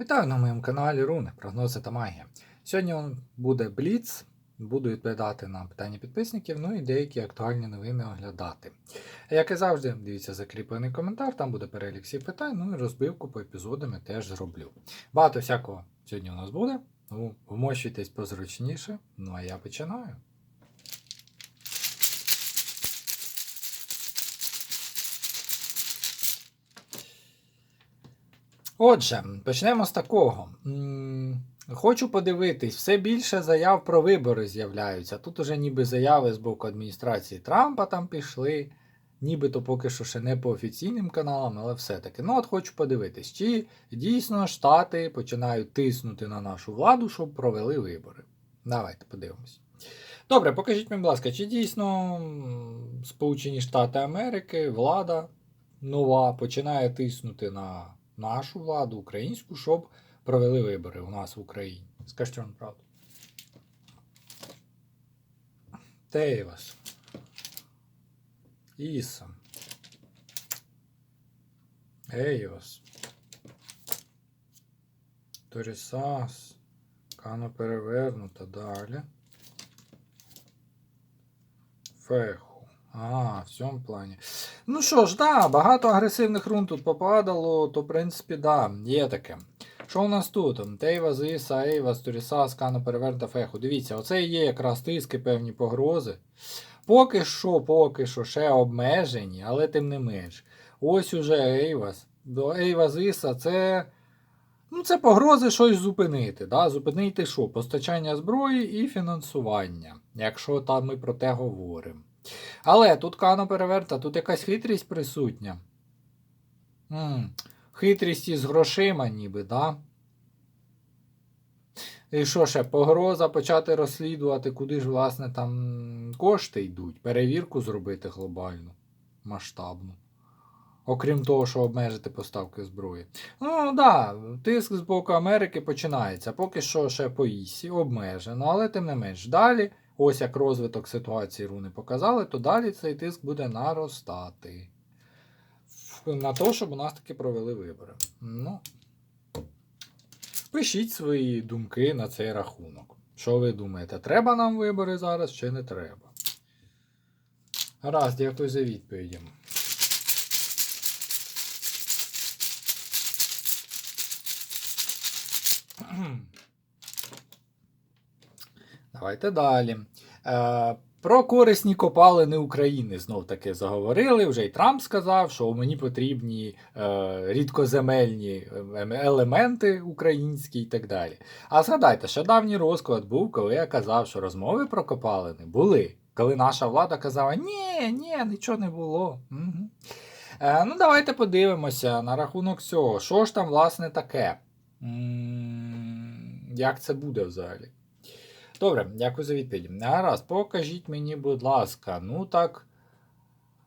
Вітаю на моєму каналі Руни, прогнози та магія. Сьогодні буде Бліц, буду відповідати на питання підписників, ну і деякі актуальні новини оглядати. Як і завжди, дивіться закріплений коментар, там буде перелік всіх питань, ну і розбивку по епізодам я теж зроблю. Багато всякого сьогодні у нас буде, тому вмощуйтесь позручніше. Ну а я починаю. Отже, почнемо з такого. Хочу подивитись, все більше заяв про вибори з'являються. Тут уже ніби заяви з боку адміністрації Трампа там пішли, нібито поки що ще не по офіційним каналам, але все-таки. Ну от хочу подивитись, чи дійсно Штати починають тиснути на нашу владу, щоб провели вибори. Давайте подивимось. Добре, покажіть мені, будь ласка, чи дійсно Сполучені Штати Америки, влада нова починає тиснути на нашу владу, українську, щоб провели вибори у нас в Україні. Скажіть вам правду. Тейвас. Іса. Ейвас. Торісас. Кано перевернута далі. Феху. А, в цьому плані. Ну що ж, да, багато агресивних рун тут попадало, то в принципі, да, є таке. Що у нас тут? Тейва, Зиса, Ейва, Сторіса, Скано, Переверта, Феху. Дивіться, оце є якраз тиски, певні погрози. Поки що, поки що ще обмежені, але тим не менш. Ось уже Ейвас. До Ейва Зиса це. Ну, це погрози щось зупинити. Да? Зупинити що? Постачання зброї і фінансування, якщо там ми про те говоримо. Але тут Кано переверта, тут якась хитрість присутня. м Хитрість із грошима, ніби, да? І що ще, погроза почати розслідувати, куди ж, власне, там кошти йдуть, перевірку зробити глобальну, масштабну. Окрім того, що обмежити поставки зброї. Ну, да, тиск з боку Америки починається. Поки що ще по ІСі обмежено, але тим не менш далі. Ось як розвиток ситуації руни показали, то далі цей тиск буде наростати. На те, щоб у нас таки провели вибори. Ну, Пишіть свої думки на цей рахунок. Що ви думаєте, треба нам вибори зараз чи не треба? Раз, дякую за відповіді. Давайте далі. Е, про корисні копалини України знов таки заговорили. Вже й Трамп сказав, що мені потрібні е, рідкоземельні ем, елементи українські і так далі. А згадайте, що давній розклад був, коли я казав, що розмови про копалини були. Коли наша влада казала, ні, ні, нічого не було. Угу. Е, ну, давайте подивимося на рахунок цього. Що ж там, власне, таке? М-м, як це буде взагалі? Добре, дякую за відповідь. Гаразд, покажіть мені, будь ласка, ну так.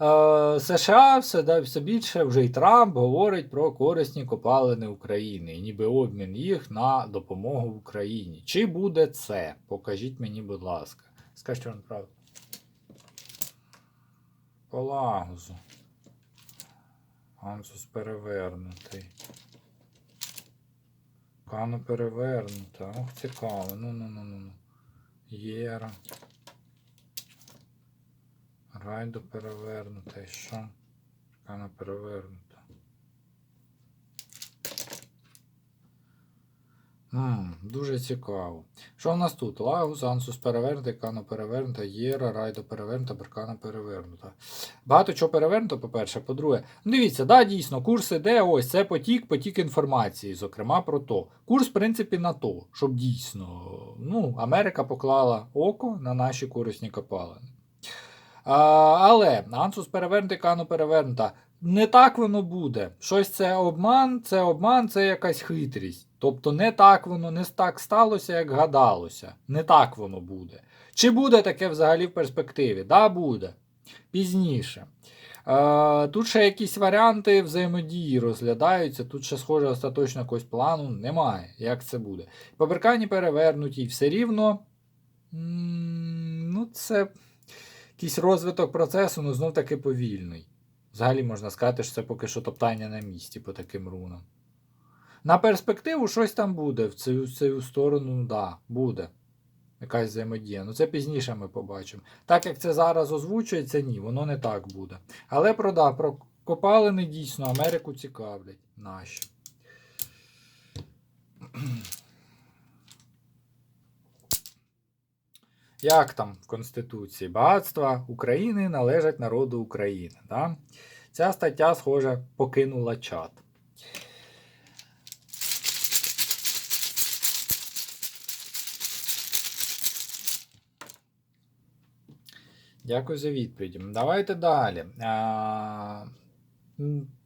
Е, США все, да, все більше вже і Трамп говорить про корисні копалини України, і ніби обмін їх на допомогу Україні. Чи буде це? Покажіть мені, будь ласка. Скажіть вам правду. Полагозу. Ансус перевернутий. Кано перевернута. Ох, цікаво. Ну-ну-ну-ну. Єра. Райду перевернути. Що? Кано перевернута. Ммм, дуже цікаво. Що в нас тут? Лагус, Ансус перевернутий, Кано перевернута, Єра, Райдо перевернута, Беркана перевернута. Багато чого перевернуто, по-перше. По-друге, ну дивіться, да, дійсно, курс іде, ось це потік, потік інформації, зокрема про то. Курс, в принципі, на то, щоб дійсно ну, Америка поклала око на наші корисні копалини. А, але Ансус перевернутий, Кано перевернута. Не так воно буде. Щось це обман, це обман, це якась хитрість. Тобто не так воно не так сталося, як гадалося. Не так воно буде. Чи буде таке взагалі в перспективі? Да, буде. Пізніше. Е, Тут ще якісь варіанти взаємодії розглядаються. Тут ще, схоже, остаточно якогось плану немає. Як це буде? Поберкані перевернуті, і все рівно. Ну, це якийсь розвиток процесу, ну знов таки повільний. Взагалі можна сказати, що це поки що топтання на місці по таким рунам. На перспективу щось там буде в цю, в цю сторону, да, буде. Якась взаємодія. Ну це пізніше ми побачимо. Так як це зараз озвучується, ні, воно не так буде. Але про, да, про копалини дійсно Америку цікавлять наші. Як там в Конституції? Багатства України належать народу України. Да? Ця стаття, схоже, покинула чат. Дякую за відповідь. Давайте далі.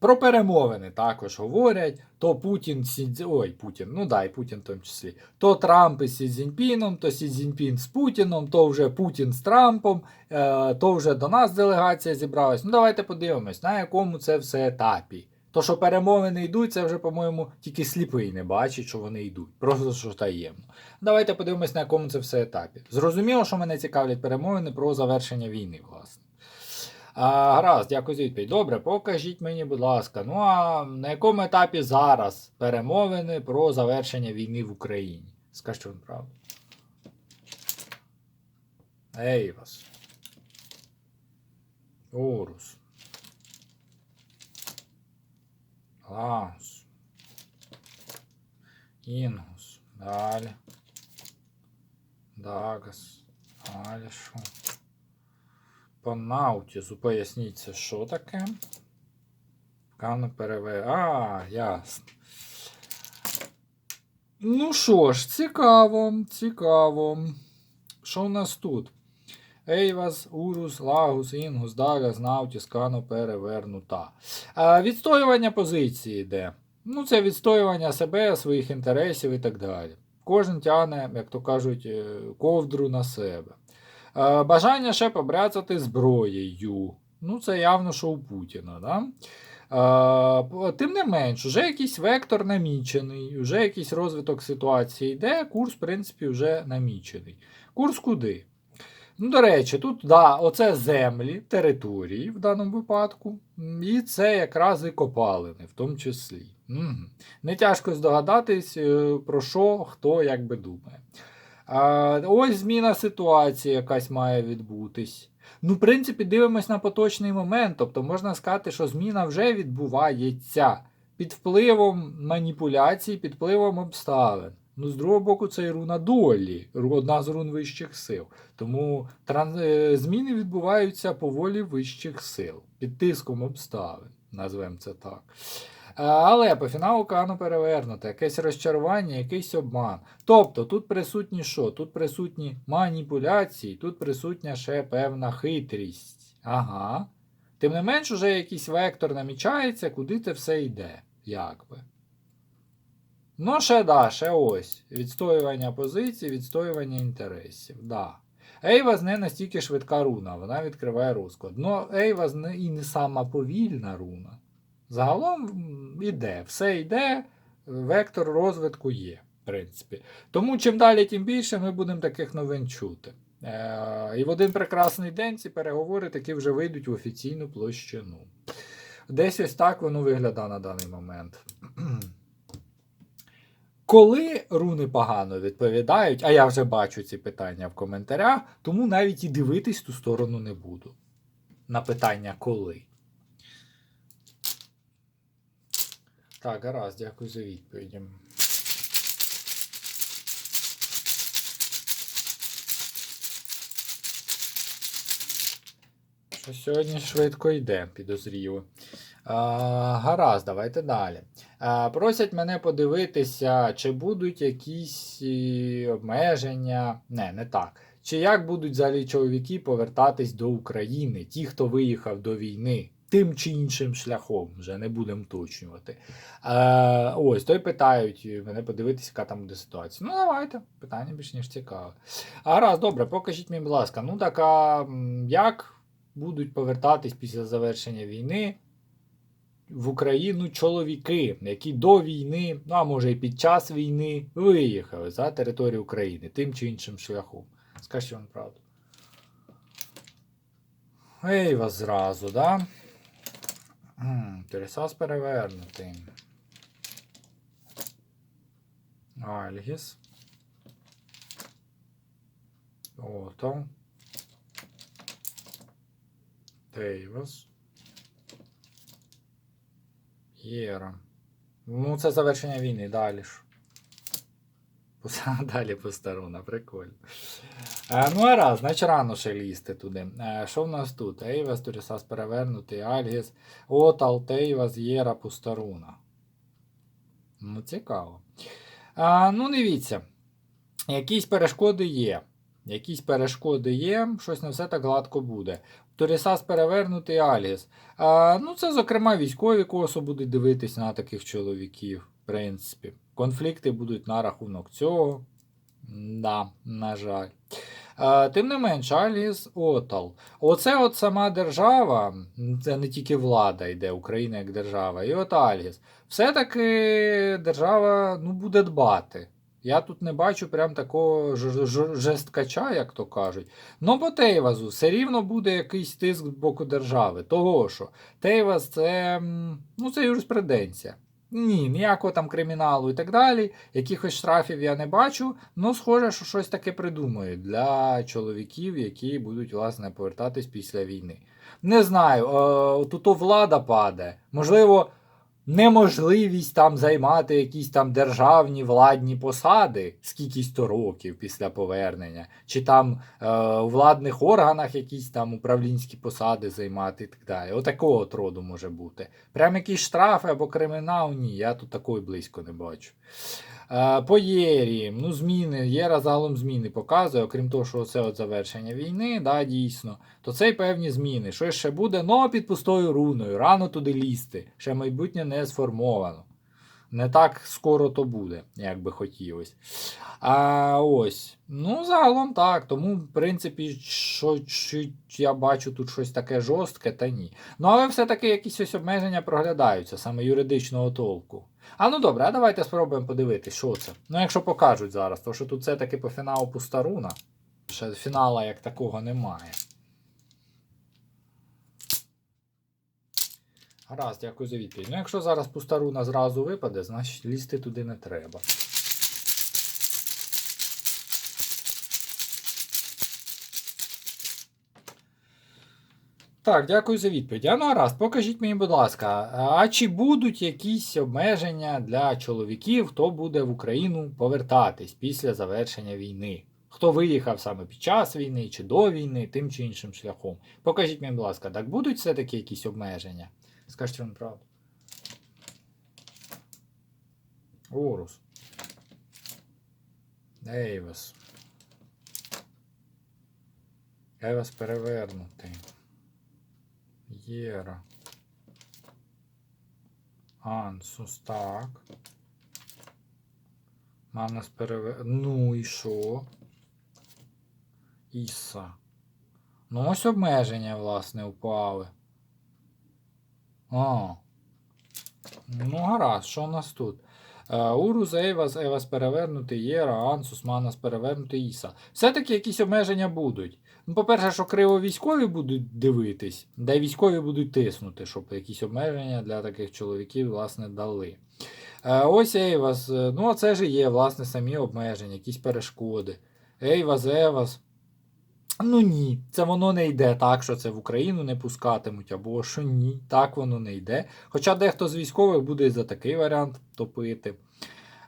Про перемовини також говорять. То Путін. Ой, Путін, ну да, і Путін в тому числі. То Трамп із Сі Цзіньпіном, то Сі Цзіньпін з Путіном, то вже Путін з Трампом, е, то вже до нас делегація зібралась. Ну давайте подивимось, на якому це все етапі. То, що перемовини йдуть, це вже, по-моєму, тільки сліпий не бачить, що вони йдуть. Просто що таємно. Давайте подивимось, на якому це все етапі. Зрозуміло, що мене цікавлять перемовини про завершення війни, власне. А, гаразд, дякую за відповідь. Добре, покажіть мені, будь ласка. Ну а на якому етапі зараз перемовини про завершення війни в Україні? Скажіть вам правду. Ейвас. Урус. Лаус. Інгус. Далі. Дагас. Що? По наутісу поясніть, це що таке? Кану переве. А, ясно. Ну що ж, цікаво, цікаво. Що у нас тут? Ейвас, Урус, Лагус, Інгус, Дагас, Наутіс, Кано перевернута. А, відстоювання позиції йде. Ну, це відстоювання себе, своїх інтересів і так далі. Кожен тягне, як то кажуть, е, ковдру на себе. Е, Бажання ще побряцати зброєю. Ну, це явно, що у Путіна. Да? Е, Тим не менш, вже якийсь вектор намічений, вже якийсь розвиток ситуації йде, курс, в принципі, вже намічений. Курс куди? Ну, до речі, тут да, оце землі, території в даному випадку, і це якраз і копалини, в тому числі. Угу. Не тяжко здогадатись, е, про що хто як думає. Ось зміна ситуації якась має відбутись. Ну, в принципі, дивимось на поточний момент. Тобто можна сказати, що зміна вже відбувається під впливом маніпуляцій, під впливом обставин. Ну, з другого боку, це і руна долі, одна з рун вищих сил. Тому тран... е, зміни відбуваються по волі вищих сил, під тиском обставин, назвемо це так. Е, Але по фіналу Кану перевернуто, якесь розчарування, якийсь обман. Тобто тут присутні що? Тут присутні маніпуляції, тут присутня ще певна хитрість. Ага. Тим не менш, уже якийсь вектор намічається, куди це все йде. Якби. Ну, ще да, ще ось. Відстоювання позицій, відстоювання інтересів. Да. Ейваз не настільки швидка руна, вона відкриває розклад. Ну, Ейваз не, і не сама повільна руна. Загалом іде, все йде, вектор розвитку є, в принципі. Тому чим далі, тим більше ми будемо таких новин чути. Е, і в один прекрасний день ці переговори таки вже вийдуть в офіційну площину. Десь ось так воно виглядає на даний момент. Коли руни погано відповідають, а я вже бачу ці питання в коментарях, тому навіть і дивитись ту сторону не буду. На питання коли. Так, гаразд, дякую за відповіді. Що сьогодні швидко йде, підозріло. Гаразд, давайте далі. А, просять мене подивитися, чи будуть якісь е, обмеження. Не, не так. Чи як будуть взагалі чоловіки повертатись до України, ті, хто виїхав до війни, тим чи іншим шляхом, вже не будемо уточнювати. Е, ось, то й питають мене подивитися, яка там буде ситуація. Ну, давайте, питання більш ніж цікаве. Гаразд, добре, покажіть мені, будь ласка, ну так, а як будуть повертатись після завершення війни в Україну чоловіки, які до війни, ну а може і під час війни, виїхали за територію України тим чи іншим шляхом. Скажіть вам правду. Ей, вас зразу, да? Тересас перевернутий. Альгіс. Отал. Тейвас. Єра. Ну, це завершення війни, далі ж. Далі постаруна, прикольно. Е, ну, а раз, значить рано ще лізти туди. Е, що в нас тут? Ейвас, Турісас перевернутий, Альгіс, Отал, Тейвас, Єра, Пустаруна. Ну, цікаво. А, ну, дивіться. Якісь перешкоди є. Якісь перешкоди є, щось не все так гладко буде. Турісас перевернутий Альгіс. А, ну, це, зокрема, військові косо будуть дивитись на таких чоловіків, в принципі. Конфлікти будуть на рахунок цього. Да, на жаль. А, тим не менш, Альгіс Отал. Оце от сама держава, це не тільки влада йде, Україна як держава, і от Альгіс. Все-таки держава ну, буде дбати. Я тут не бачу прям такого жесткача, як то кажуть. Ну, по Тейвазу все рівно буде якийсь тиск з боку держави. Того що Тейваз це, ну, це юриспруденція. Ні, ніякого там криміналу і так далі. Якихось штрафів я не бачу. Ну, схоже, що щось таке придумають для чоловіків, які будуть, власне, повертатись після війни. Не знаю, е, тут влада падає. Можливо, неможливість там займати якісь там державні владні посади скільки сто років після повернення, чи там е, у владних органах якісь там управлінські посади займати і так далі. Отакого от роду може бути. Прям якісь штрафи або кримінал, ні, я тут такої близько не бачу. Е, по Єрі, ну зміни, Єра загалом зміни показує, окрім того, що це от завершення війни, да, дійсно, то це й певні зміни. Що ще буде? Ну, під пустою руною, рано туди лізти, ще майбутнє не сформовано. Не так скоро то буде, як би хотілося. Ось. Ну, загалом так. Тому, в принципі, що, що я бачу тут щось таке жорстке, та ні. Ну, але все-таки якісь ось обмеження проглядаються, саме юридичного толку. А ну добре, а давайте спробуємо подивитися, що це. Ну, якщо покажуть зараз, то що тут все-таки по фіналу пустаруна. Ще фінала як такого немає. Гаразд, дякую за відповідь. Ну, якщо зараз пустаруна зразу випаде, значить лізти туди не треба. Так, дякую за відповідь. А ну гаразд, покажіть мені, будь ласка, а чи будуть якісь обмеження для чоловіків, хто буде в Україну повертатись після завершення війни? Хто виїхав саме під час війни чи до війни, тим чи іншим шляхом? Покажіть мені, будь ласка, так будуть все-таки якісь обмеження? Скажіть вам правду. Орус. Дейвес. Дейвес перевернутий. Єра. Ансус, так. Манас перевер... Ну і що? Іса. Ну ось обмеження, власне, упали. А. Ну, гаразд, що у нас тут? Е, Урус, Ейвас, Ейвас перевернутий, Єра, Ансус, Манас перевернутий, Іса. Все-таки якісь обмеження будуть. Ну, по-перше, що криво військові будуть дивитись, де й військові будуть тиснути, щоб якісь обмеження для таких чоловіків, власне, дали. Е, ось Ейвас, е, ну, це ж є, власне, самі обмеження, якісь перешкоди. Ейвас, Евас. Ну ні, це воно не йде так, що це в Україну не пускатимуть, або що ні, так воно не йде. Хоча дехто з військових буде за такий варіант топити.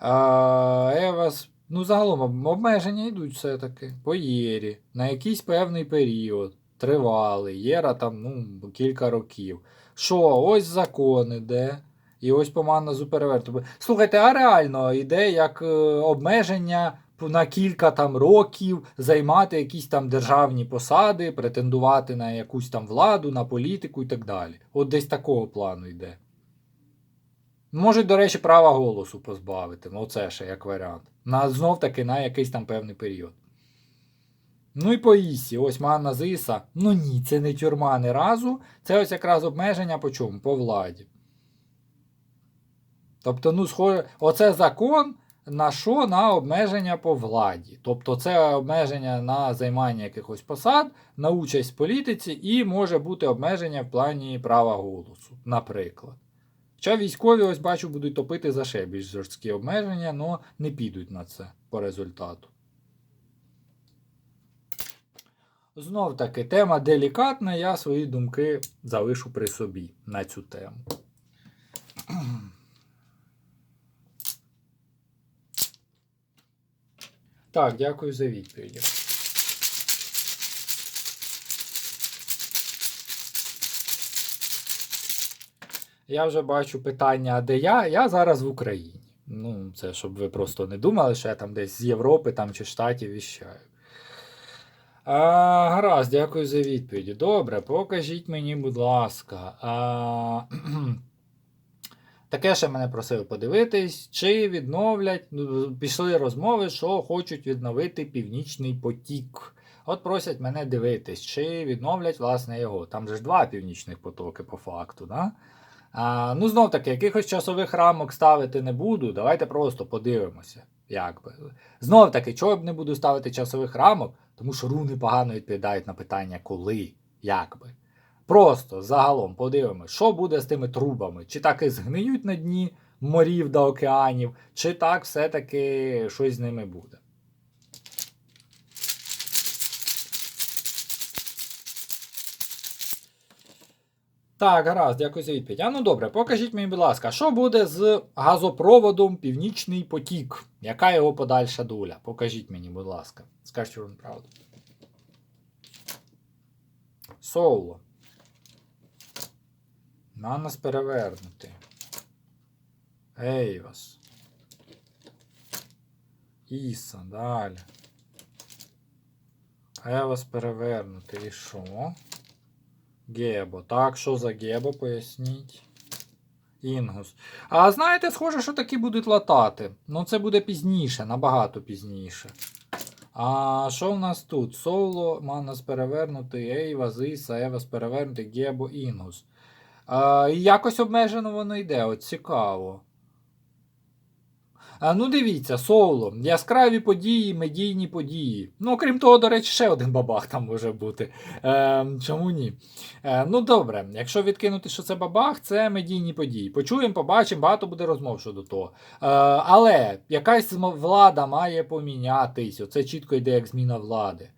Евас, ну загалом обмеження йдуть все-таки по Єрі на якийсь певний період. Тривалий, Єра там ну, кілька років. Що, ось закон іде. І ось поманна зупереверту. Слухайте, а реально йде як е, обмеження на кілька там років займати якісь там державні посади, претендувати на якусь там владу, на політику і так далі. От десь такого плану йде. Можуть, до речі, права голосу позбавити. Ну, це ще як варіант. На, знов таки на якийсь там певний період. Ну і по Ісі, ось Манна з Іса. Ну ні, це не тюрма ні разу. Це ось якраз обмеження по чому? По владі. Тобто, ну, схоже, оце закон на що? На обмеження по владі. Тобто це обмеження на займання якихось посад, на участь в політиці і може бути обмеження в плані права голосу, наприклад. Хоча військові, ось бачу, будуть топити за ще більш жорсткі обмеження, але не підуть на це по результату. Знов таки, тема делікатна, я свої думки залишу при собі на цю тему. Так, дякую за відповіді. Я вже бачу питання, а де я? Я зараз в Україні. Ну, це щоб ви просто не думали, що я там десь з Європи там, чи Штатів віщаю. А, гаразд, дякую за відповіді. Добре, покажіть мені, будь ласка. А, таке ще мене просили подивитись, чи відновлять. ну, Пішли розмови, що хочуть відновити Північний потік. От просять мене дивитись, чи відновлять власне його. Там же ж два північних потоки по факту. Да? А, ну, знов таки, якихось часових рамок ставити не буду. Давайте просто подивимося. Як би. Знов таки, чого б не буду ставити часових рамок, тому що руни погано відповідають на питання коли, як би. Просто загалом подивимось, що буде з тими трубами, чи так і згниють на дні морів та океанів, чи так все-таки щось з ними буде. Так, гаразд, дякую за відповідь. А ну добре, покажіть мені, будь ласка, що буде з газопроводом Північний потік? Яка його подальша доля? Покажіть мені, будь ласка. Скажіть вам правду. Соло. Манас перевернути. Ейвас. Іса, далі. Евас перевернути. І що? Гебо. Так, що за Гебо, поясніть. Інгус. А знаєте, схоже, що такі будуть латати. Ну, це буде пізніше, набагато пізніше. А що в нас тут? Соло, Манас перевернутий, Ейва, Зиса, Евас перевернутий, Гебо, Інгус. Якось обмежено воно йде, от цікаво. А, ну, дивіться, соло. Яскраві події, медійні події. Ну, окрім того, до речі, ще один бабах там може бути. Е, чому ні? Е, ну, добре, якщо відкинути, що це бабах, це медійні події. Почуємо, побачимо, багато буде розмов щодо того. Е, але якась влада має помінятись. Оце чітко йде як зміна влади.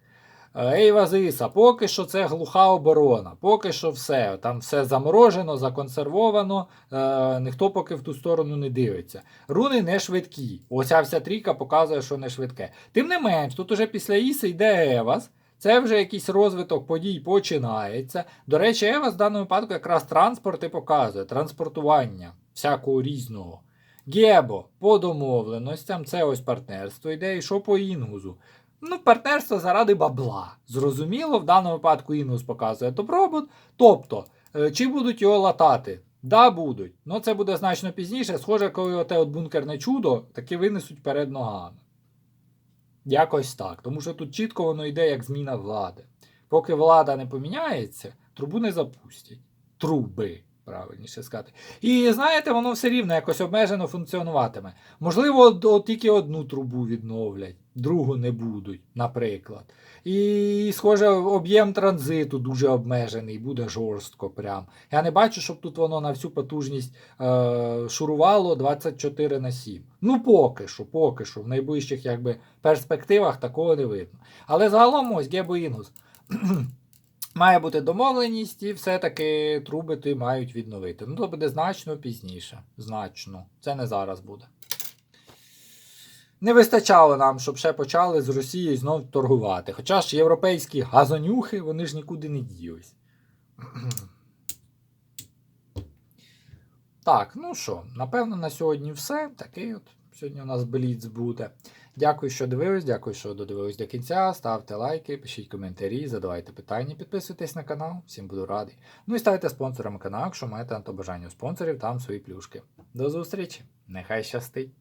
Е, Ейва поки що це глуха оборона, поки що все. Там все заморожено, законсервовано, е, ніхто поки в ту сторону не дивиться. Руни не швидкі. Оця вся трійка показує, що не швидке. Тим не менш, тут уже після Іси йде Евас. Це вже якийсь розвиток подій починається. До речі, Евас в даному випадку якраз транспорт і показує, транспортування всякого різного. Гебо по домовленостям, це ось партнерство йде, і що по інгузу. Ну, партнерство заради бабла. Зрозуміло, в даному випадку Інгус показує добробут. Тобто, е, чи будуть його латати? Да, будуть. Ну це буде значно пізніше. Схоже, коли оте от бункерне чудо таки винесуть перед ногами. Якось так. Тому що тут чітко воно йде як зміна влади. Поки влада не поміняється, трубу не запустять. Труби, правильніше сказати. І знаєте, воно все рівно якось обмежено функціонуватиме. Можливо, от, от тільки одну трубу відновлять, другу не будуть, наприклад. І, схоже, об'єм транзиту дуже обмежений, буде жорстко прям. Я не бачу, щоб тут воно на всю потужність е, шурувало 24 на 7. Ну, поки що, поки що. В найближчих якби, перспективах такого не видно. Але загалом ось Гебо Інгус. Має бути домовленість, і все-таки труби ти мають відновити. Ну, то буде значно пізніше. Значно. Це не зараз буде. Не вистачало нам, щоб ще почали з Росією знов торгувати. Хоча ж європейські газонюхи, вони ж нікуди не ділись. Так, ну що, напевно, на сьогодні все. Такий от сьогодні у нас бліц буде. Дякую, що дивились, дякую, що додивились до кінця. Ставте лайки, пишіть коментарі, задавайте питання, підписуйтесь на канал, всім буду радий. Ну і ставте спонсорами каналу, якщо маєте на то бажання у спонсорів, там свої плюшки. До зустрічі! Нехай щастить!